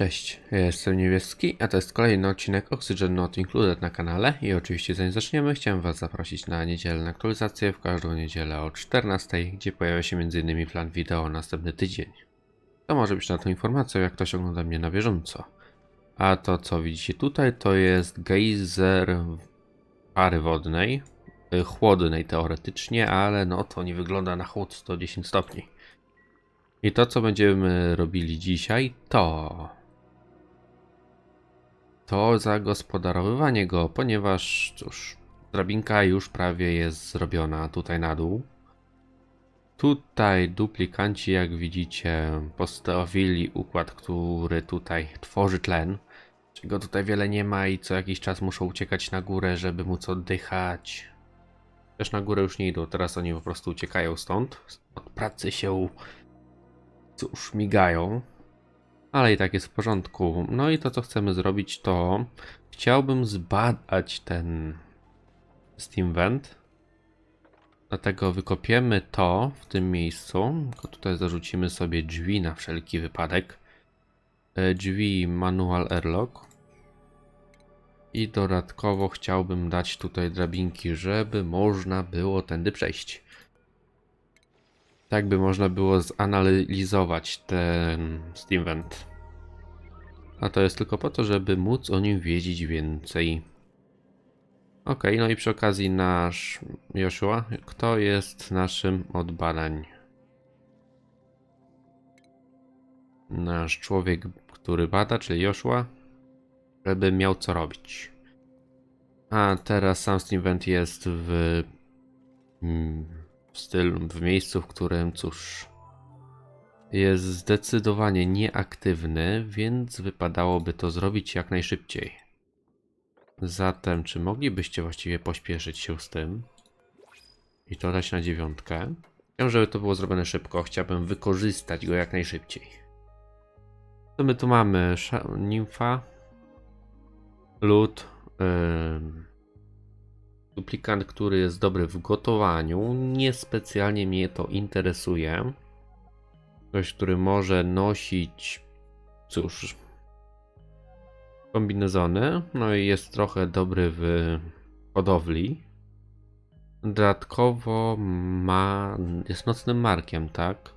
Cześć, ja jestem Niebieski, a to jest kolejny odcinek Oxygen Not Included na kanale i oczywiście zanim zaczniemy chciałem Was zaprosić na niedzielne aktualizacje w każdą niedzielę o 14, gdzie pojawia się m.in. plan wideo następny tydzień. To może być na to informacją, jak ktoś ogląda mnie na bieżąco. A to co widzicie tutaj to jest gejzer pary wodnej, y, chłodnej teoretycznie, ale no to nie wygląda na chłód 110 stopni. I to, co będziemy robili dzisiaj, to. To zagospodarowywanie go, ponieważ cóż, drabinka już prawie jest zrobiona tutaj na dół. Tutaj duplikanci, jak widzicie, postawili układ, który tutaj tworzy tlen. Czego tutaj wiele nie ma i co jakiś czas muszą uciekać na górę, żeby móc oddychać. Też na górę już nie idą, teraz oni po prostu uciekają stąd. Od pracy się cóż, migają. Ale i tak jest w porządku. No i to, co chcemy zrobić, to chciałbym zbadać ten Steam Vent. Dlatego wykopiemy to w tym miejscu. Tylko tutaj zarzucimy sobie drzwi na wszelki wypadek. E, Drzwi manual airlock. I dodatkowo chciałbym dać tutaj drabinki, żeby można było tędy przejść. Tak by można było zanalizować ten Steam Vent. A to jest tylko po to, żeby móc o nim wiedzieć więcej. Ok, no i przy okazji nasz Joshua, kto jest naszym od badań? Nasz człowiek, który bada, czyli Joshua, żeby miał co robić. A teraz sam Steam Vent jest w mm, w stylu, w miejscu, w którym, cóż, jest zdecydowanie nieaktywny, więc wypadałoby to zrobić jak najszybciej. Zatem, czy moglibyście właściwie pośpieszyć się z tym i to dać na dziewiątkę? Chciałbym, żeby to było zrobione szybko. Chciałbym wykorzystać go jak najszybciej. Co my tu mamy? Nimfa, lód, ym, duplikant, który jest dobry w gotowaniu. Niespecjalnie mnie to interesuje. Ktoś, który może nosić, cóż, kombinezony. No i jest trochę dobry w hodowli. Dodatkowo ma, jest nocnym markiem, tak?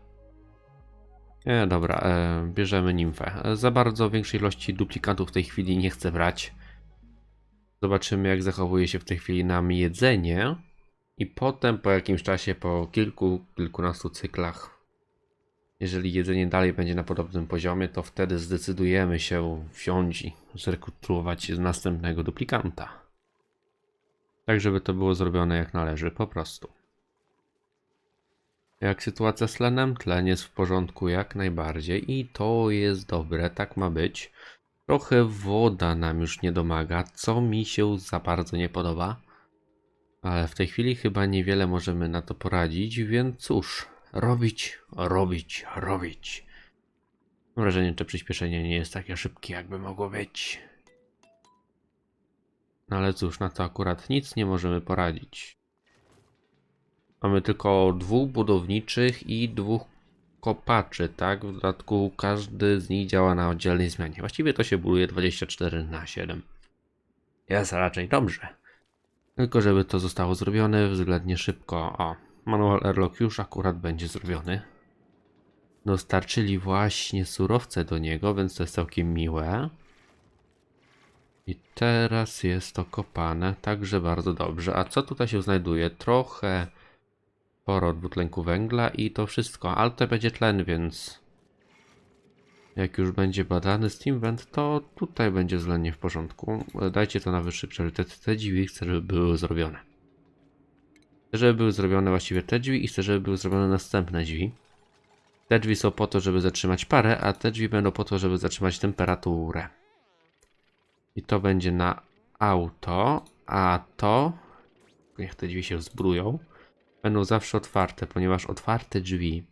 E, dobra, e, bierzemy nimfę. E, za bardzo większej ilości duplikantów w tej chwili nie chcę brać. Zobaczymy, jak zachowuje się w tej chwili nam jedzenie. I potem, po jakimś czasie, po kilku, kilkunastu cyklach, jeżeli jedzenie dalej będzie na podobnym poziomie, to wtedy zdecydujemy się wziąć i zrekrutować następnego duplikanta. Tak, żeby to było zrobione jak należy, po prostu. Jak sytuacja z tlenem? Tlen jest w porządku jak najbardziej i to jest dobre, tak ma być. Trochę woda nam już nie domaga, co mi się za bardzo nie podoba. Ale w tej chwili chyba niewiele możemy na to poradzić, więc cóż, robić, robić, robić. Mam wrażenie, że przyspieszenie nie jest takie szybkie, jakby mogło być. No ale cóż, na to akurat nic nie możemy poradzić. Mamy tylko dwóch budowniczych i dwóch kopaczy, tak? W dodatku każdy z nich działa na oddzielnej zmianie. Właściwie to się buduje 24 na 7. Jest raczej dobrze. Tylko żeby to zostało zrobione względnie szybko. O, manual airlock już akurat będzie zrobiony. Dostarczyli właśnie surowce do niego, więc to jest całkiem miłe. I teraz jest to kopane, także bardzo dobrze. A co tutaj się znajduje? Trochę sporo dwutlenku węgla i to wszystko, ale to będzie tlen, więc jak już będzie badany Steam Vent, to tutaj będzie względnie w porządku. Dajcie to na wyższy priorytet. Te drzwi chcę, żeby były zrobione. Żeby były zrobione właściwie te drzwi i chcę, żeby były zrobione następne drzwi. Te drzwi są po to, żeby zatrzymać parę, a te drzwi będą po to, żeby zatrzymać temperaturę. I to będzie na auto, a to... Niech te drzwi się zbrują będą zawsze otwarte, ponieważ otwarte drzwi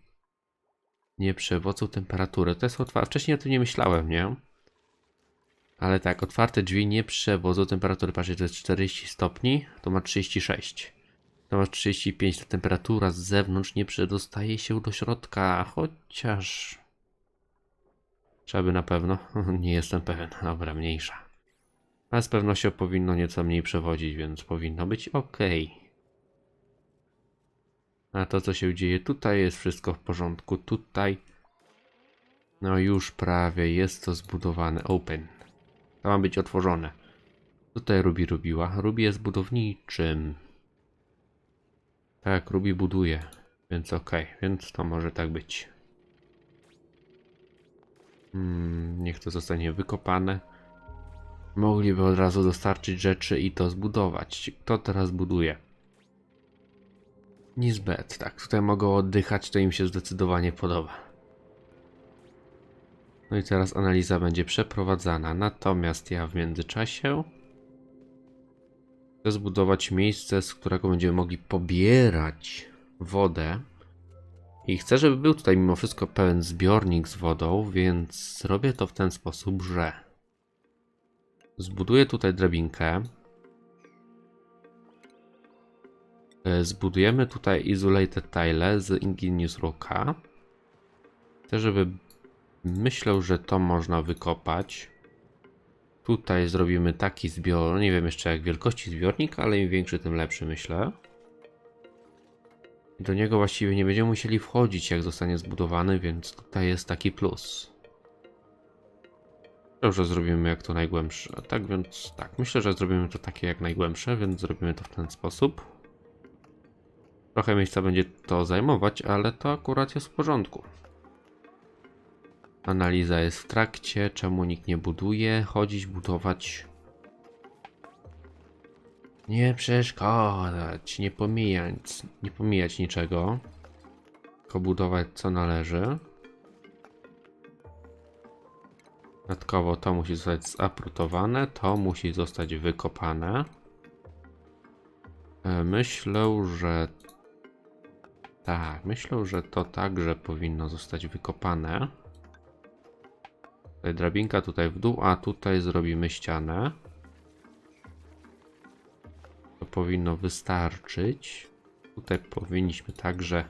nie przewodzą temperatury. To jest otwarte. Wcześniej o tym nie myślałem, nie? Ale tak, otwarte drzwi nie przewodzą temperatury. Patrzcie, to jest 40 stopni, to ma 36. To ma 35. Ta temperatura z zewnątrz nie przedostaje się do środka, chociaż Trzeba by na pewno. Nie jestem pewien. Dobra, mniejsza. Ale z pewnością powinno nieco mniej przewodzić, więc powinno być ok. A to, co się dzieje tutaj, jest wszystko w porządku. Tutaj. No już prawie jest to zbudowane. Open. To ma być otworzone. Tutaj Ruby robiła. Ruby jest budowniczym. Tak, Ruby buduje. Więc ok, więc to może tak być. Hmm, niech to zostanie wykopane. Mogliby od razu dostarczyć rzeczy i to zbudować. Kto teraz buduje? Nizbet, tak. Tutaj mogą oddychać, to im się zdecydowanie podoba. No i teraz analiza będzie przeprowadzana. Natomiast ja w międzyczasie chcę zbudować miejsce, z którego będziemy mogli pobierać wodę. I chcę, żeby był tutaj mimo wszystko pełen zbiornik z wodą, więc zrobię to w ten sposób, że zbuduję tutaj drabinkę. E, Zbudujemy tutaj isolated tile z Ingenious Rocka. Chcę, żeby myślę, że to można wykopać. Tutaj zrobimy taki zbior, nie wiem jeszcze jak wielkości zbiornik, ale im większy, tym lepszy myślę. Do niego właściwie nie będziemy musieli wchodzić, jak zostanie zbudowany, więc tutaj jest taki plus. Dobrze, zrobimy jak to najgłębsze. Tak więc, tak, myślę, że zrobimy to takie jak najgłębsze, więc zrobimy to w ten sposób. Trochę miejsca będzie to zajmować, ale to akurat jest w porządku. Analiza jest w trakcie, czemu nikt nie buduje, chodzić, budować. Nie przeszkadzać, nie pomijać, nie pomijać niczego. Tylko budować co należy. Dodatkowo to musi zostać zaprutowane, to musi zostać wykopane. E, Myślę, że tak, myślę, że to także powinno zostać wykopane. Tutaj drabinka tutaj w dół, a tutaj zrobimy ścianę. To powinno wystarczyć. Tutaj powinniśmy także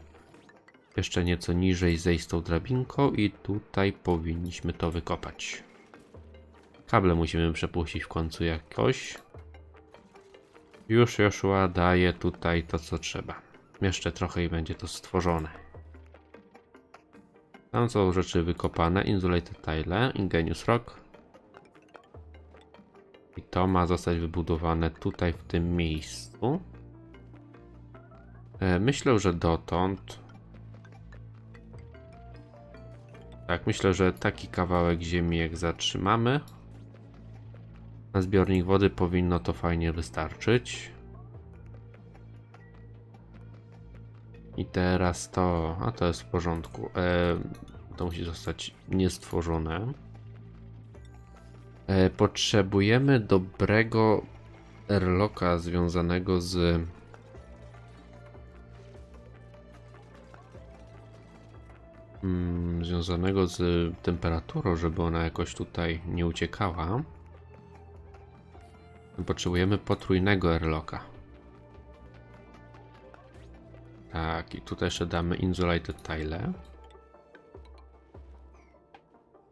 jeszcze nieco niżej zejść tą drabinką i tutaj powinniśmy to wykopać. Kable musimy przepuścić w końcu jakoś. Już Joshua daje tutaj to co trzeba. Jeszcze trochę i będzie to stworzone. Tam są rzeczy wykopane, insulated tile, ingenious rock. I to ma zostać wybudowane tutaj w tym miejscu. E, Myślę, że dotąd. Tak, myślę, że taki kawałek ziemi jak zatrzymamy. Na zbiornik wody powinno to fajnie wystarczyć. I teraz to, a to jest w porządku. E, to musi zostać niestworzone. E, potrzebujemy dobrego airlocka związanego z mm, związanego z temperaturą, żeby ona jakoś tutaj nie uciekała. Potrzebujemy potrójnego airlocka. Tak, i tutaj jeszcze damy insulated tile.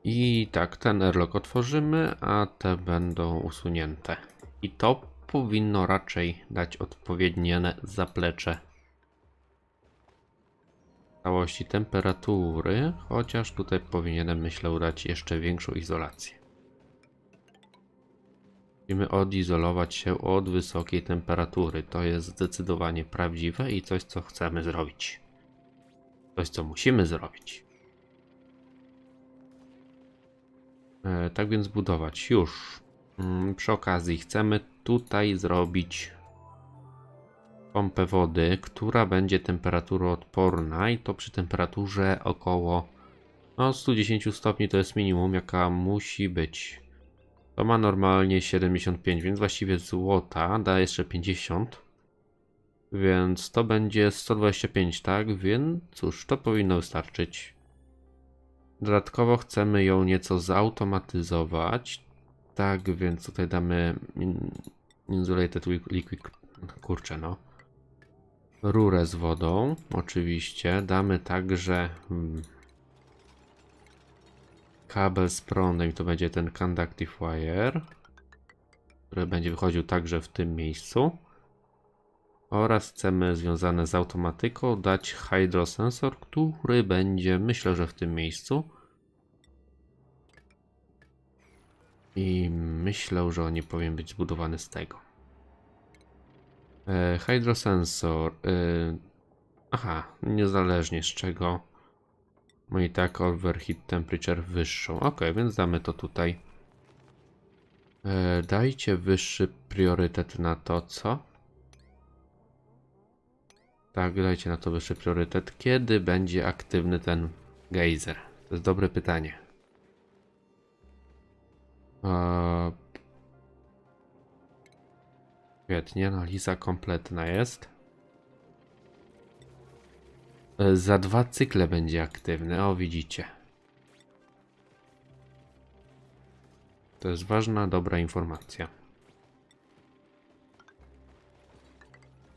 I tak, ten airlock otworzymy, a te będą usunięte. I to powinno raczej dać odpowiednie zaplecze całości temperatury, chociaż tutaj powinienem myślę dać jeszcze większą izolację. Musimy odizolować się od wysokiej temperatury. To jest zdecydowanie prawdziwe i coś, co chcemy zrobić. Coś, co musimy zrobić. E, tak więc budować już. Mm, Przy okazji chcemy tutaj zrobić pompę wody, która będzie temperaturoodporna i to przy temperaturze około no, 110 stopni to jest minimum, jaka musi być. To ma normalnie 75, więc właściwie złota da jeszcze 50. Więc to będzie 125, tak? Więc cóż, to powinno wystarczyć. Dodatkowo chcemy ją nieco zautomatyzować. Tak, więc tutaj damy in- insulated liquid, kurczę no. Rurę z wodą, oczywiście. Damy także hmm, kabel z prądem i to będzie ten conductive wire, który będzie wychodził także w tym miejscu. Oraz chcemy związane z automatyką dać hydrosensor, który będzie myślę, że w tym miejscu. I myślę, że on nie powinien być zbudowany z tego. E, hydrosensor. E, aha, niezależnie z czego. No i tak overheat temperature wyższą. Ok, więc damy to tutaj. E, dajcie wyższy priorytet na to, co? Tak, dajcie na to wyższy priorytet. Kiedy będzie aktywny ten gejzer? To jest dobre pytanie. Eee, Świetnie, analiza kompletna jest. E, Za dwa cykle będzie aktywny. O, widzicie. To jest ważna, dobra informacja.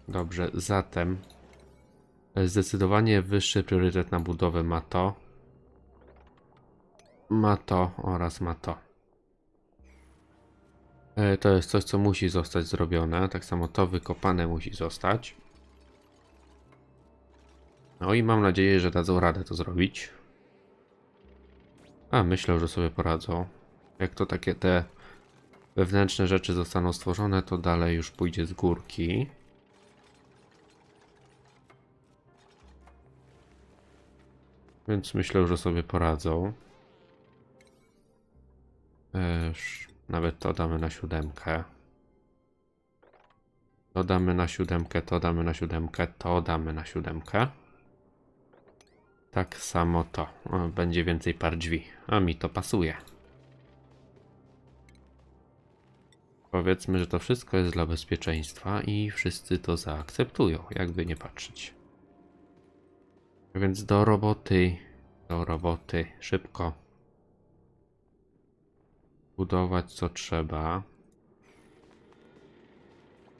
Dobrze, zatem e, zdecydowanie wyższy priorytet na budowę ma to, ma to oraz ma to. E, To jest coś, co musi zostać zrobione. Tak samo to wykopane musi zostać. No i mam nadzieję, że dadzą radę to zrobić. A, myślę, że sobie poradzą. Jak to takie te wewnętrzne rzeczy zostaną stworzone, to dalej już pójdzie z górki. Więc myślę, że sobie poradzą. Eż, nawet to damy na siódemkę. To damy na siódemkę, to damy na siódemkę, to damy na siódemkę. Tak samo to. Będzie więcej par drzwi. A mi to pasuje. Powiedzmy, że to wszystko jest dla bezpieczeństwa i wszyscy to zaakceptują, jakby nie patrzeć. Więc do roboty, do roboty, szybko. Budować co trzeba.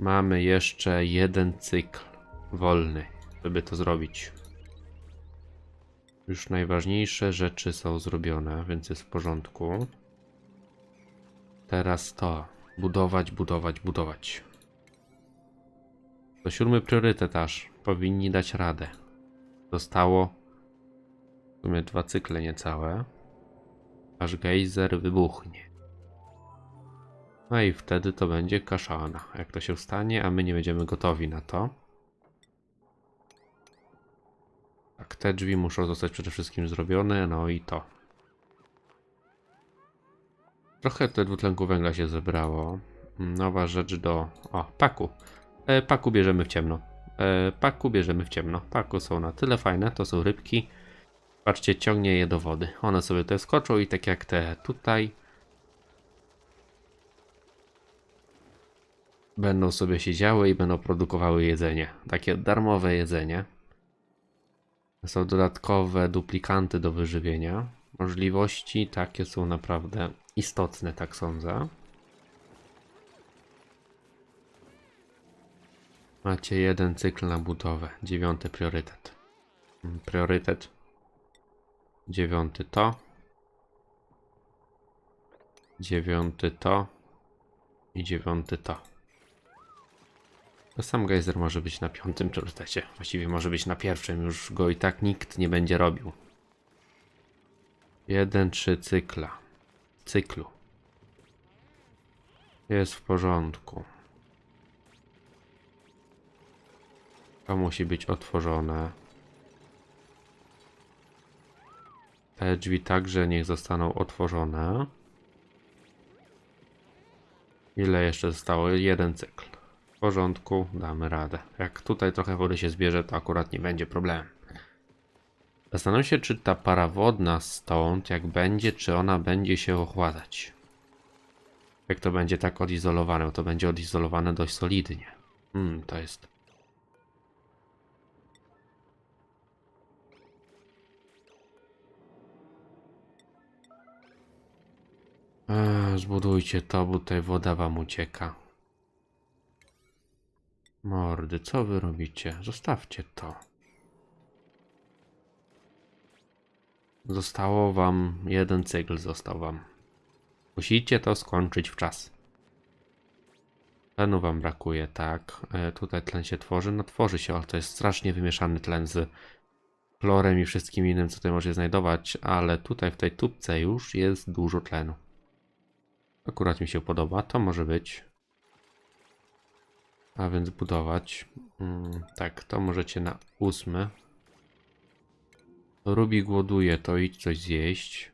Mamy jeszcze jeden cykl wolny, żeby to zrobić. Już najważniejsze rzeczy są zrobione, więc jest w porządku. Teraz to. Budować, budować, budować. To siódmy priorytet aż. Powinni dać radę. Zostało w sumie dwa cykle niecałe. Aż gejzer wybuchnie. No i wtedy to będzie kaszana. Jak to się stanie, a my nie będziemy gotowi na to. Tak, te drzwi muszą zostać przede wszystkim zrobione, no i to. Trochę te dwutlenku węgla się zebrało. Nowa rzecz do... O, paku. E, paku bierzemy w ciemno. E, paku bierzemy w ciemno. Paku są na tyle fajne, to są rybki. Patrzcie, ciągnie je do wody. One sobie te skoczą i tak jak te tutaj. Będą sobie siedziały i będą produkowały jedzenie. Takie darmowe jedzenie. Są dodatkowe duplikanty do wyżywienia. Możliwości takie są naprawdę istotne, tak sądzę. Macie jeden cykl na budowę. Dziewiąty priorytet. Mm, Priorytet. Dziewiąty to. Dziewiąty to. I dziewiąty to. To sam gejzer może być na piątym priorytecie. Właściwie może być na pierwszym. Już go i tak nikt nie będzie robił. Jeden, trzy cykla. Cyklu. Jest w porządku. To musi być otworzone. Te drzwi także niech zostaną otworzone. Ile jeszcze zostało? Jeden cykl. Porządku, damy radę. Jak tutaj trochę wody się zbierze, to akurat nie będzie problemu. Zastanawiam się, czy ta para wodna stąd, jak będzie, czy ona będzie się ochładzać. Jak to będzie tak odizolowane, to będzie odizolowane dość solidnie. Hmm, to jest. Eee, zbudujcie to, bo tutaj woda wam ucieka. Mordy, co wy robicie? Zostawcie to. Zostało wam jeden cykl, został wam. Musicie to skończyć w czas. Tlenu wam brakuje, tak. E, tutaj tlen się tworzy. No tworzy się, ale to jest strasznie wymieszany tlen z chlorem i wszystkim innym, co tutaj możecie znajdować, ale tutaj w tej tubce już jest dużo tlenu. Akurat mi się podoba, to może być. A więc budować. Mm, tak, to możecie na ósmy. Rubi głoduje, to idź coś zjeść.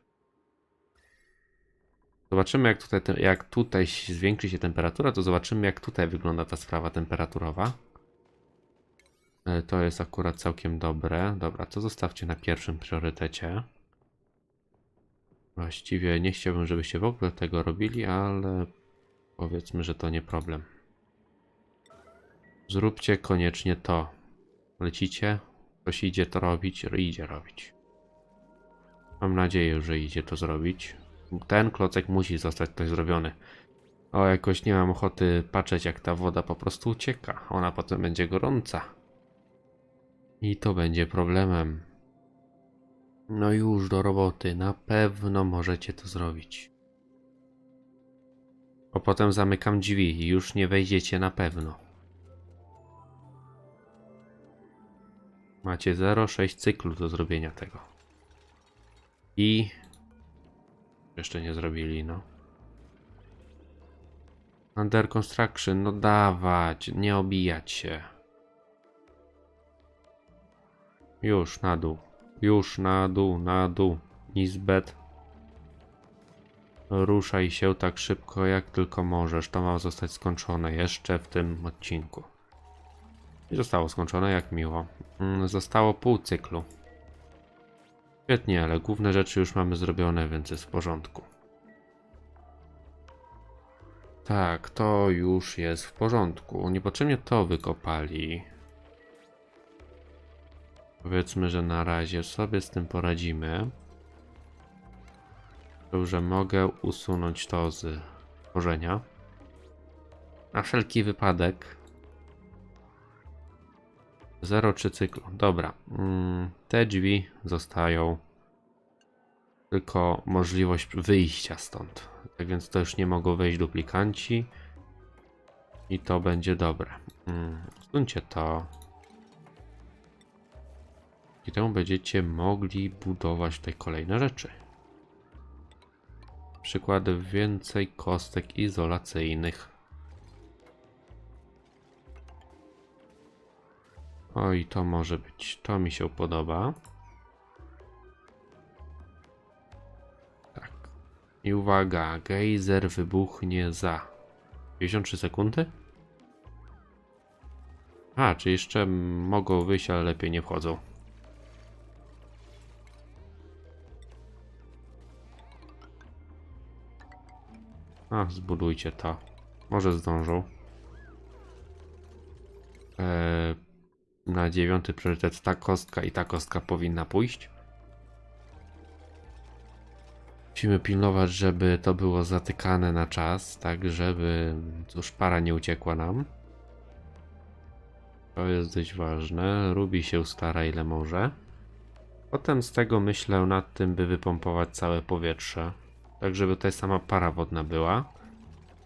Zobaczymy, jak tutaj, jak tutaj zwiększy się temperatura, to zobaczymy, jak tutaj wygląda ta sprawa temperaturowa. E, To jest akurat całkiem dobre. Dobra, to zostawcie na pierwszym priorytecie. Właściwie nie chciałbym, żebyście w ogóle tego robili, ale powiedzmy, że to nie problem. Zróbcie koniecznie to. Lecicie? Ktoś idzie to robić? Idzie robić. Mam nadzieję, że idzie to zrobić. Ten klocek musi zostać ktoś zrobiony. O, jakoś nie mam ochoty patrzeć, jak ta woda po prostu ucieka. Ona potem będzie gorąca. I to będzie problemem. No już do roboty. Na pewno możecie to zrobić. Bo potem zamykam drzwi i już nie wejdziecie na pewno. Macie 0,6 cyklu do zrobienia tego. I jeszcze nie zrobili, no. Under construction, no dawać, nie obijać się. Już na dół, już na dół, na dół. Izbet. Ruszaj się tak szybko jak tylko możesz. To ma zostać skończone jeszcze w tym odcinku. I zostało skończone, jak miło. Mm, Zostało pół cyklu. Świetnie, ale główne rzeczy już mamy zrobione, więc jest w porządku. Tak, to już jest w porządku. Niepotrzebnie to wykopali. Powiedzmy, że na razie sobie z tym poradzimy. Dobrze, mogę usunąć to z tworzenia. Na wszelki wypadek. 0,3 cyklu. Dobra. Mm, te drzwi zostają. Tylko możliwość wyjścia stąd. Tak więc to już nie mogą wejść duplikanci. I to będzie dobre. Mm, usuńcie to. I temu będziecie mogli budować tutaj kolejne rzeczy. Przykłady więcej kostek izolacyjnych. Oj, to może być. To mi się podoba. Tak. I uwaga, gejzer wybuchnie za 53 sekundy? A, czy jeszcze mogą wyjść, ale lepiej nie wchodzą. A, zbudujcie to. Może zdążą. Eee, na dziewiąty priorytet ta kostka i ta kostka powinna pójść. Musimy pilnować, żeby to było zatykane na czas, tak żeby cóż, para nie uciekła nam. To jest dość ważne. Rubi się stara ile może. Potem z tego myślę nad tym, by wypompować całe powietrze. Tak, żeby tutaj sama para wodna była.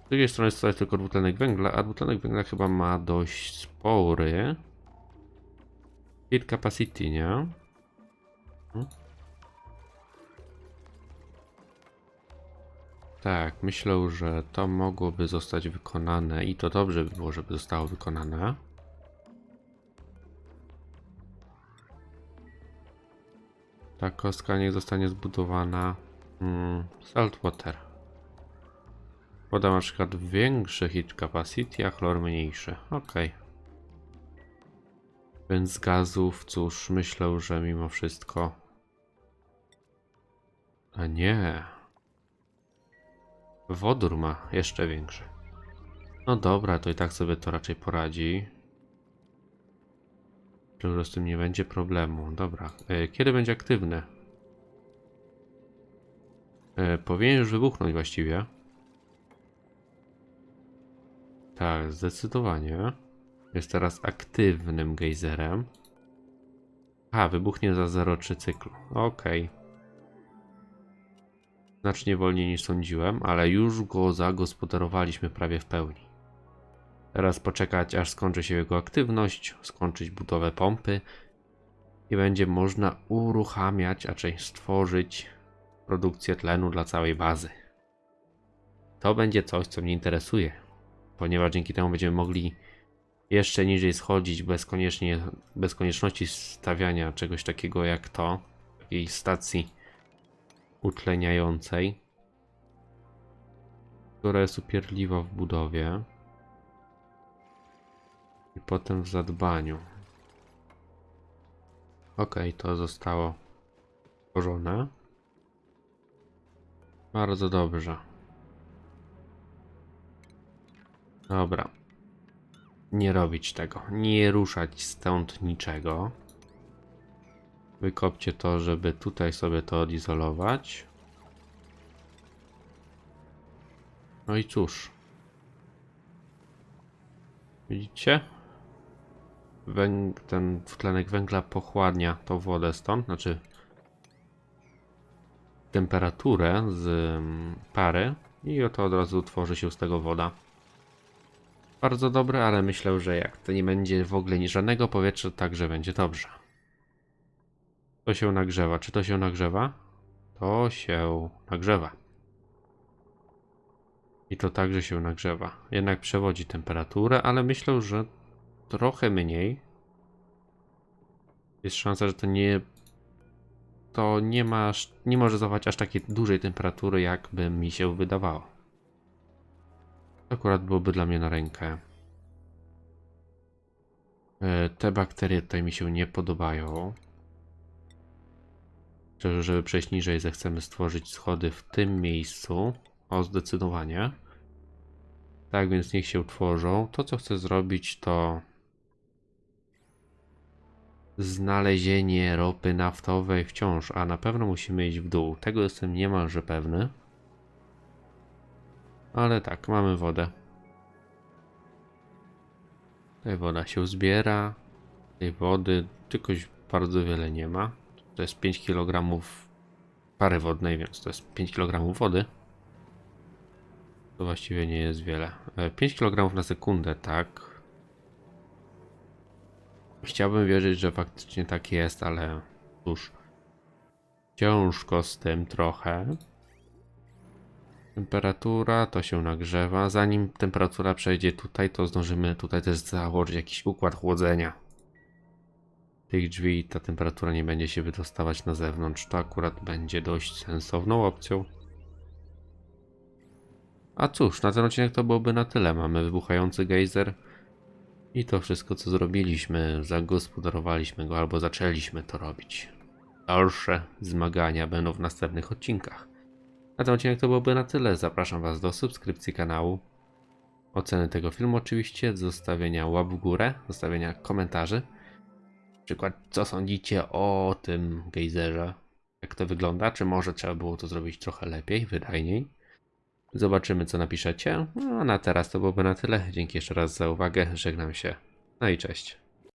Z drugiej strony jest tutaj tylko dwutlenek węgla, a dwutlenek węgla chyba ma dość spory. Heat capacity, nie? Hmm? Tak, myślę, że to mogłoby zostać wykonane i to dobrze by było, żeby zostało wykonane. Ta kostka niech zostanie zbudowana mm, saltwater. Woda ma na przykład większy heat capacity, a chlor mniejszy. Okej. Więc gazów, cóż, myślę, że mimo wszystko. A nie. Wodór ma jeszcze większy. No dobra, to i tak sobie to raczej poradzi. Że z tym nie będzie problemu. Dobra, e, kiedy będzie aktywny? E, powinien już wybuchnąć właściwie. Tak, zdecydowanie. Jest teraz aktywnym gejzerem. A, wybuchnie za 0,3 cyklu. Okej. Znacznie wolniej niż sądziłem, ale już go zagospodarowaliśmy prawie w pełni. Teraz poczekać aż skończy się jego aktywność, skończyć budowę pompy i będzie można uruchamiać, a raczej stworzyć produkcję tlenu dla całej bazy. To będzie coś, co mnie interesuje, ponieważ dzięki temu będziemy mogli jeszcze niżej schodzić bez, koniecznie, bez konieczności stawiania czegoś takiego jak to, takiej stacji utleniającej, która jest upierdliwa w budowie i potem w zadbaniu. Ok, to zostało stworzone. Bardzo dobrze. Dobra. Nie robić tego. Nie ruszać stąd niczego. Wykopcie to, żeby tutaj sobie to odizolować. No i cóż. Widzicie? Węg ten tlenek węgla pochładnia tą wodę stąd, znaczy temperaturę z mm, pary i oto od razu tworzy się z tego woda. Bardzo dobre, ale myślę, że jak to nie będzie w ogóle żadnego powietrza, także będzie dobrze. To się nagrzewa. Czy to się nagrzewa? To się nagrzewa. I to także się nagrzewa. Jednak przewodzi temperaturę, ale myślę, że trochę mniej. Jest szansa, że to nie. To nie ma. aż- Nie może zachować aż takiej dużej temperatury, jakby mi się wydawało. Akurat byłoby dla mnie na rękę. E, Te bakterie tutaj mi się nie podobają. Szczerze, żeby przejść niżej, zechcemy stworzyć schody w tym miejscu. O, zdecydowanie. Tak więc niech się utworzą. To, co chcę zrobić, to znalezienie ropy naftowej wciąż, a na pewno musimy iść w dół. Tego jestem niemalże pewny. Ale tak, mamy wodę. Tutaj woda się zbiera. Tej wody tylko bardzo wiele nie ma. To jest 5 kg pary wodnej, więc to jest 5 kg wody. To właściwie nie jest wiele. E, 5 kg na sekundę, tak. Chciałbym wierzyć, że faktycznie tak jest, ale cóż. Ciężko z tym trochę. Temperatura to się nagrzewa. Zanim temperatura przejdzie tutaj, to zdążymy tutaj też założyć jakiś układ chłodzenia. Tych drzwi ta temperatura nie będzie się wydostawać na zewnątrz. To akurat będzie dość sensowną opcją. A cóż, na ten odcinek to byłoby na tyle. Mamy wybuchający gejzer. I to wszystko, co zrobiliśmy, zagospodarowaliśmy go albo zaczęliśmy to robić. Dalsze zmagania będą w następnych odcinkach. Na ten odcinek to byłoby na tyle. Zapraszam Was do subskrypcji kanału, oceny tego filmu oczywiście, zostawienia łap w górę, zostawienia komentarzy. Na przykład, co sądzicie o tym gejzerze? Jak to wygląda? Czy może trzeba było to zrobić trochę lepiej, wydajniej? Zobaczymy, co napiszecie. No a na teraz to byłoby na tyle. Dzięki jeszcze raz za uwagę. Żegnam się. No i cześć.